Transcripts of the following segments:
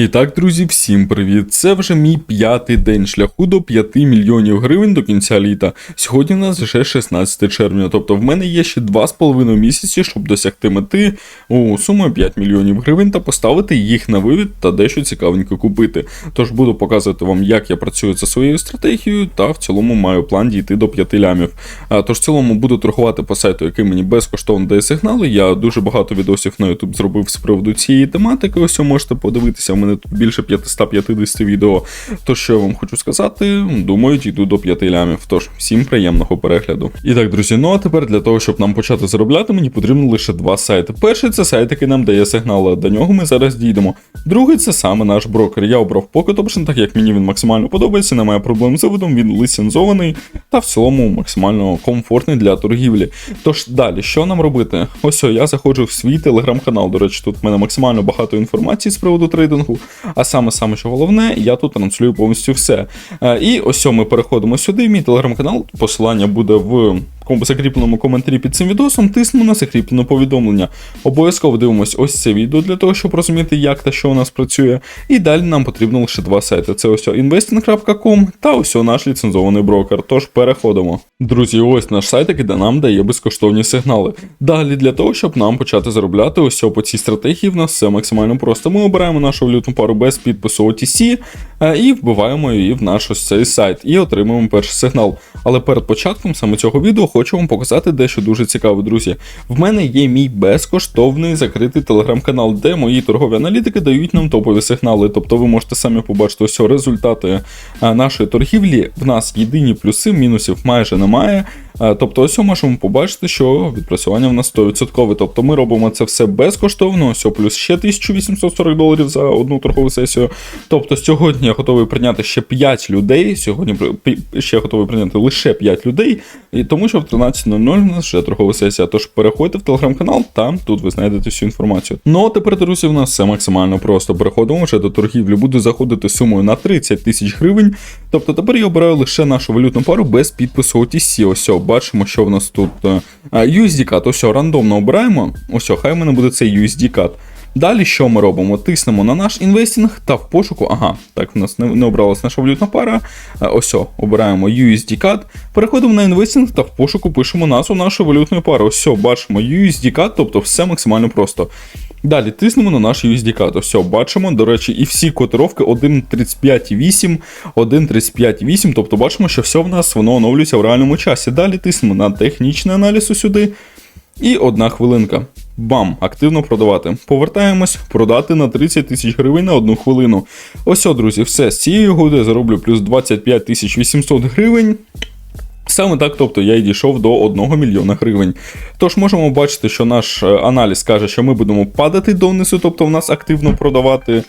І так, друзі, всім привіт! Це вже мій п'ятий день шляху до 5 мільйонів гривень до кінця літа. Сьогодні у нас вже 16 червня, тобто в мене є ще 2,5 місяці, щоб досягти мети у суму 5 мільйонів гривень та поставити їх на вивід та дещо цікавенько купити. Тож буду показувати вам, як я працюю за своєю стратегією, та в цілому маю план дійти до 5 лямів. А, Тож в цілому буду торгувати по сайту, який мені безкоштовно дає сигнали. Я дуже багато відосів на YouTube зробив з приводу цієї тематики. Ось можете подивитися. У мене тут більше 550 відео. То що я вам хочу сказати, думаю, дійду до 5 лямів. Тож всім приємного перегляду. І так, друзі, ну а тепер для того, щоб нам почати заробляти, мені потрібно лише два сайти. Перший це сайт, який нам дає сигнали. До нього ми зараз дійдемо. Другий це саме наш брокер. Я обрав Pocket Option, так як мені він максимально подобається, немає проблем з виводом, він ліцензований та в цілому максимально комфортний для торгівлі. Тож далі, що нам робити? Ось я заходжу в свій телеграм-канал. До речі, тут в мене максимально багато інформації з приводу трейдингу. А саме саме що головне, я тут транслюю повністю все. Е, І ось ми переходимо сюди. Мій телеграм-канал. Посилання буде в закріпленому коментарі під цим відосом. Тиснемо на закріплене повідомлення. Обов'язково дивимось ось це відео для того, щоб розуміти, як та що у нас працює. І далі нам потрібно лише два сайти: це ось investing.com та ось наш ліцензований брокер. Тож переходимо. Друзі, ось наш сайт, який нам дає безкоштовні сигнали. Далі для того, щоб нам почати заробляти ось по цій стратегії, в нас все максимально просто. Ми обираємо нашу валютну пару без підпису OTC е, і вбиваємо її в наш ось цей сайт і отримуємо перший сигнал. Але перед початком саме цього відео хочу вам показати дещо дуже цікаве, друзі. В мене є мій безкоштовний закритий телеграм-канал, де мої торгові аналітики дають нам топові сигнали. Тобто ви можете самі побачити ось результати е, нашої торгівлі. В нас єдині плюси, мінусів майже немає. Е, Тобто, ось можемо побачити, що відпрацювання в нас 100%. Тобто ми робимо це все безкоштовно, ось плюс ще 1840 доларів за одну торгову сесію. Тобто сьогодні я готовий прийняти ще 5 людей. Сьогодні ще готовий прийняти лише 5 людей, і тому що в 13.00 у нас вже торгова сесія. Тож переходьте в телеграм-канал, там тут ви знайдете всю інформацію. Ну а тепер, друзі, в нас все максимально просто. Переходимо вже до торгівлі. Буду заходити сумою на 30 тисяч гривень. Тобто тепер я обираю лише нашу валютну пару без підпису OTC. Ось бачимо, що в нас тут е, USD-CAD. Ось рандомно обираємо. Ось хай в мене буде цей USD-CAD. Далі що ми робимо? Тиснемо на наш інвестінг та в пошуку. Ага, так в нас не, не обралась наша валютна пара. Е, Ось обираємо USD-CAD. Переходимо на інвестінг та в пошуку пишемо назву нашої валютної пари. Ось бачимо USD-CAD, тобто все максимально просто. Далі тиснемо на наш. Ось о, бачимо, до речі, і всі котировки 1.35.8, 1.35.8, тобто бачимо, що все в нас воно оновлюється в реальному часі. Далі тиснемо на технічний аналіз сюди. І одна хвилинка. Бам, активно продавати. Повертаємось, продати на 30 тисяч гривень на одну хвилину. Ось, о, друзі, все. З цієї угоди я зароблю плюс 25 тисяч 800 гривень. Саме так, тобто я й дійшов до 1 мільйона гривень. Тож можемо бачити, що наш е, аналіз каже, що ми будемо падати донизу, тобто в нас активно продавати.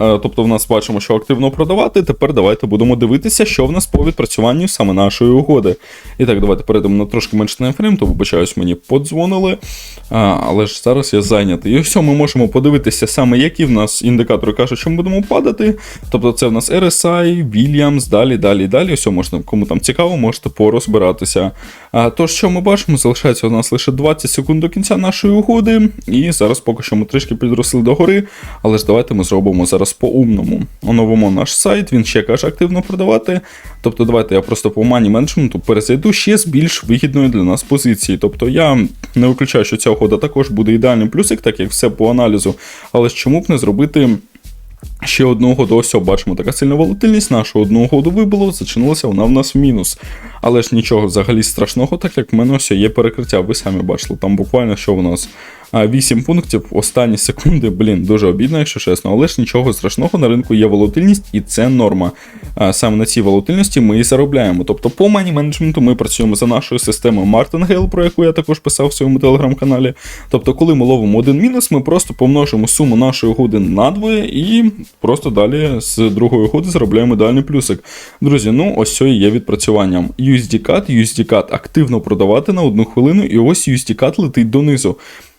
Е, Тобто в нас бачимо, що активно продавати. Тепер давайте будемо дивитися, що в нас по відпрацюванню саме нашої угоди. І так, давайте перейдемо на трошки менше таймфрейм, то вибачаюсь, мені подзвонили. А, але ж зараз я зайнятий. І все, ми можемо подивитися саме, які в нас індикатори кажуть, що ми будемо падати. Тобто це в нас RSI, Williams, далі, далі, далі. Все, можна, кому там цікаво, можете порозбиратися. А, то, що ми бачимо, залишається у нас лише 20 секунд до кінця нашої угоди. І зараз поки що ми трішки підросли до гори. Але ж давайте ми зробимо зараз по-умному. Оновимо наш сайт, він ще каже активно продавати. Тобто, давайте я просто по мані менеджменту перезайду ще з більш вигідної для нас позиції. Тобто я не виключаю, що ця угода також буде ідеальним плюсик, так як все по аналізу. Але ж чому б не зробити. Ще одного году, ось бачимо, така сильна волатильність. Нашу одну угоду вибило, зачинилася вона в нас в мінус. Але ж нічого взагалі страшного, так як в мене ось є перекриття. Ви самі бачили, там буквально що в нас 8 пунктів, останні секунди, блін, дуже обідно, якщо чесно, але ж нічого страшного, на ринку є волатильність, і це норма. Саме на цій волатильності ми і заробляємо. Тобто по мані менеджменту ми працюємо за нашою системою Martingale, про яку я також писав в своєму телеграм-каналі. Тобто, коли ми ловимо один мінус, ми просто помножимо суму нашої угоди на двоє і просто далі з другої угоди заробляємо ідеальний плюсик. Друзі, ну ось це і є відпрацюванням. USD-CAD, USD-CAD активно продавати на одну хвилину, і ось USD-CAD летить донизу.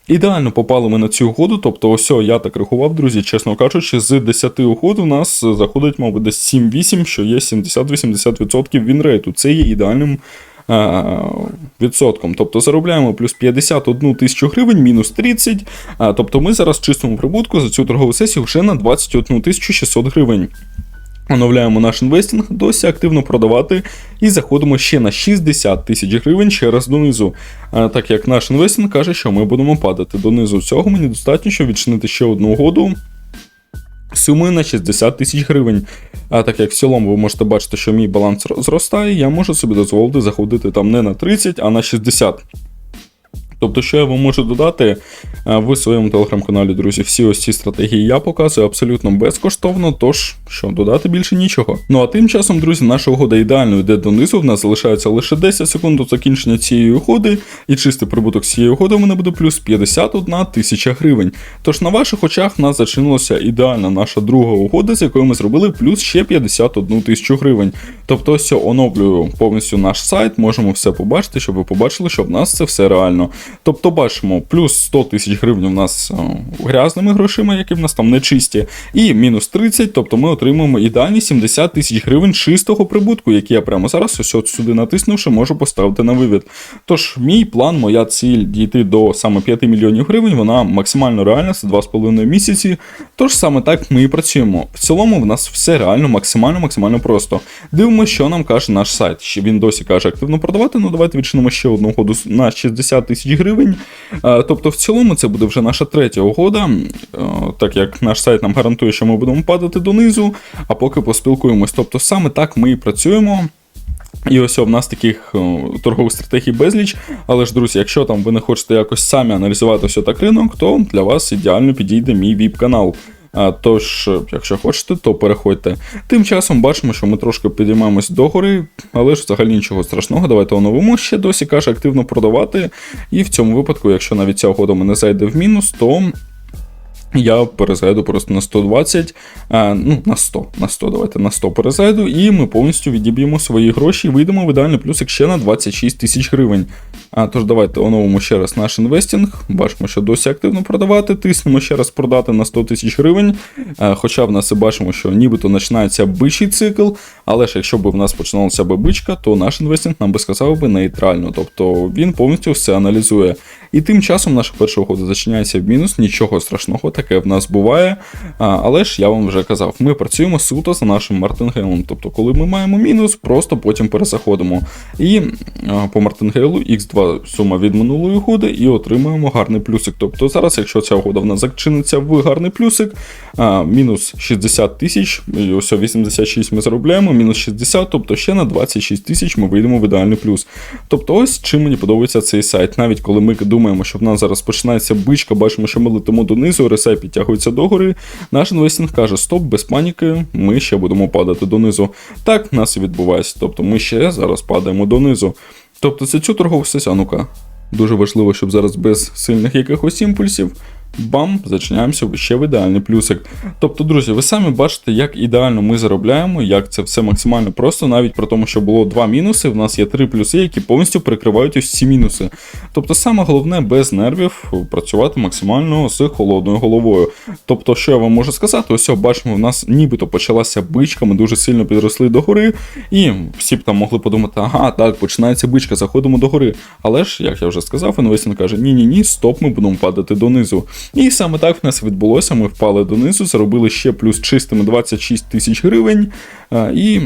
Ідеально попали ми на цю угоду, тобто ось я так рахував, друзі, чесно кажучи, з 10 угод у нас заходить, мабуть, десь 7-8, що є 70-80% вінрейту. Це є ідеальним відсотком. Тобто заробляємо плюс 51 тисячу гривень, мінус 30. Е, тобто ми зараз чистому прибутку за цю торгову сесію вже на 21 тисячу 600 гривень. Оновляємо наш інвестинг, досі активно продавати і заходимо ще на 60 тисяч гривень ще раз донизу. Так як наш інвестинг каже, що ми будемо падати донизу. Цього мені достатньо, щоб відчинити ще одну угоду. Суми на 60 тисяч гривень. А так як в цілому ви можете бачити, що мій баланс зростає, я можу собі дозволити заходити там не на 30, а на 60. Тобто, що я вам можу додати е, в своєму телеграм-каналі, друзі, всі ось ці стратегії я показую абсолютно безкоштовно, тож що додати більше нічого. Ну а тим часом, друзі, наша угода ідеально йде донизу. В нас залишається лише 10 секунд до закінчення цієї угоди, і чистий прибуток цієї угоди в мене буде плюс 51 тисяча гривень. Тож на ваших очах в нас зачинилася ідеальна наша друга угода, з якою ми зробили плюс ще 51 тисячу гривень. Тобто, ось оновлюю повністю наш сайт, можемо все побачити, щоб ви побачили, що в нас це все реально. Тобто бачимо, плюс 100 тисяч гривень у нас грязними грошима, які в нас там не чисті, і мінус 30, тобто ми отримуємо ідеальні 70 тисяч гривень чистого прибутку, який я прямо зараз ось от сюди натиснувши, можу поставити на вивід. Тож, мій план, моя ціль дійти до саме 5 мільйонів гривень, вона максимально реальна, це 2,5 місяці. Тож саме так ми і працюємо. В цілому в нас все реально максимально максимально просто. Дивимося, що нам каже наш сайт. Він досі каже активно продавати. Ну давайте відчинимо ще одну угоду на 60 тисяч гривень. Тобто, в цілому, це буде вже наша третя угода, так як наш сайт нам гарантує, що ми будемо падати донизу, а поки поспілкуємось. Тобто, саме так ми і працюємо. І ось в нас таких торгових стратегій безліч. Але ж, друзі, якщо там ви не хочете якось самі аналізувати все так ринок, то для вас ідеально підійде мій віп-канал. Тож, якщо хочете, то переходьте. Тим часом бачимо, що ми трошки підіймаємось догори, але ж взагалі нічого страшного. Давайте оновимо ще досі каже активно продавати. І в цьому випадку, якщо навіть ця угода мене зайде в мінус, то я перезайду просто на 120, а, ну, на 100, на 100, давайте на 100 перезайду, і ми повністю відіб'ємо свої гроші і вийдемо в ідеальний плюсик ще на 26 тисяч гривень. А, Тож давайте оновимо ще раз наш інвестінг. Бачимо, що досі активно продавати. Тиснемо ще раз продати на 100 тисяч гривень. А, Хоча в нас і бачимо, що нібито починається бичий цикл, але ж якщо б в нас починалася би бичка, то наш інвестинг нам би сказав би нейтрально. Тобто він повністю все аналізує. І тим часом наша перша угода зачиняється в мінус, нічого страшного, таке в нас буває. А, Але ж я вам вже казав, ми працюємо суто за нашим мартингейлом. Тобто, коли ми маємо мінус, просто потім перезаходимо. І а, по мартингейлу X2 сума від минулої угоди і отримуємо гарний плюсик. Тобто зараз, якщо ця угода в нас зачиниться в гарний плюсик, а, мінус 60 тисяч, ось 86 ми заробляємо, мінус 60, тобто ще на 26 тисяч ми вийдемо в ідеальний плюс. Тобто, ось чим мені подобається цей сайт. Навіть коли ми думаємо, що в нас зараз починається бичка, бачимо, що ми летимо донизу, RSI підтягується догори. Наш інвестинг каже: стоп, без паніки, ми ще будемо падати донизу. Так нас і відбувається. Тобто ми ще зараз падаємо донизу. Тобто це цю торгову сесію. Дуже важливо, щоб зараз без сильних якихось імпульсів. Бам, зачиняємося ще в ідеальний плюсик. Тобто, друзі, ви самі бачите, як ідеально ми заробляємо, як це все максимально просто, навіть при тому, що було два мінуси, в нас є три плюси, які повністю перекривають ось ці мінуси. Тобто, саме головне без нервів працювати максимально з холодною головою. Тобто, що я вам можу сказати, ось бачимо, в нас нібито почалася бичка, ми дуже сильно підросли до гори, і всі б там могли подумати, ага, так, починається бичка, заходимо до гори. Але ж, як я вже сказав, інвестинг каже, ні-ні ні, стоп, ми будемо падати донизу. І саме так в нас відбулося. Ми впали донизу, заробили ще плюс чистими 26 тисяч гривень. І.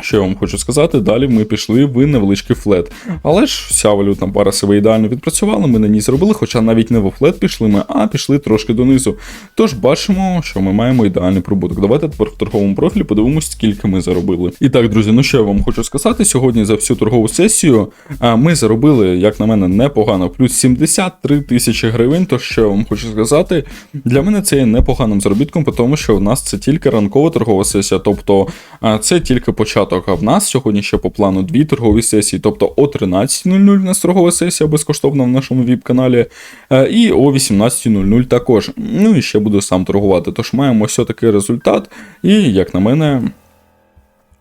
Що я вам хочу сказати, далі ми пішли в невеличкий флет. Але ж вся валютна пара себе ідеально відпрацювала, ми на ній зробили, хоча навіть не во флет пішли ми, а пішли трошки донизу. Тож бачимо, що ми маємо ідеальний прибуток. Давайте тепер в торговому профілі подивимось, скільки ми заробили. І так, друзі, ну що я вам хочу сказати, сьогодні за всю торгову сесію ми заробили, як на мене, непогано, плюс 73 тисячі гривень. То що я вам хочу сказати, для мене це є непоганим заробітком, тому що в нас це тільки ранкова торгова сесія, тобто це тільки початок початок. А в нас сьогодні ще по плану дві торгові сесії. Тобто о 13.00 в нас торгова сесія безкоштовна в нашому віп-каналі. Е, і о 18.00 також. Ну і ще буду сам торгувати. Тож маємо все такий результат. І, як на мене.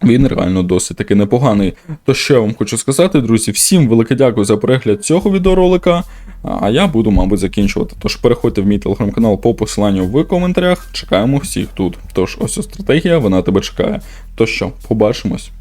Він реально досить таки непоганий. То що я вам хочу сказати, друзі, всім велике дякую за перегляд цього відеоролика. А я буду, мабуть, закінчувати. Тож переходьте в мій телеграм-канал по посиланню в коментарях. Чекаємо всіх тут. Тож, ось стратегія, вона тебе чекає. То що, побачимось.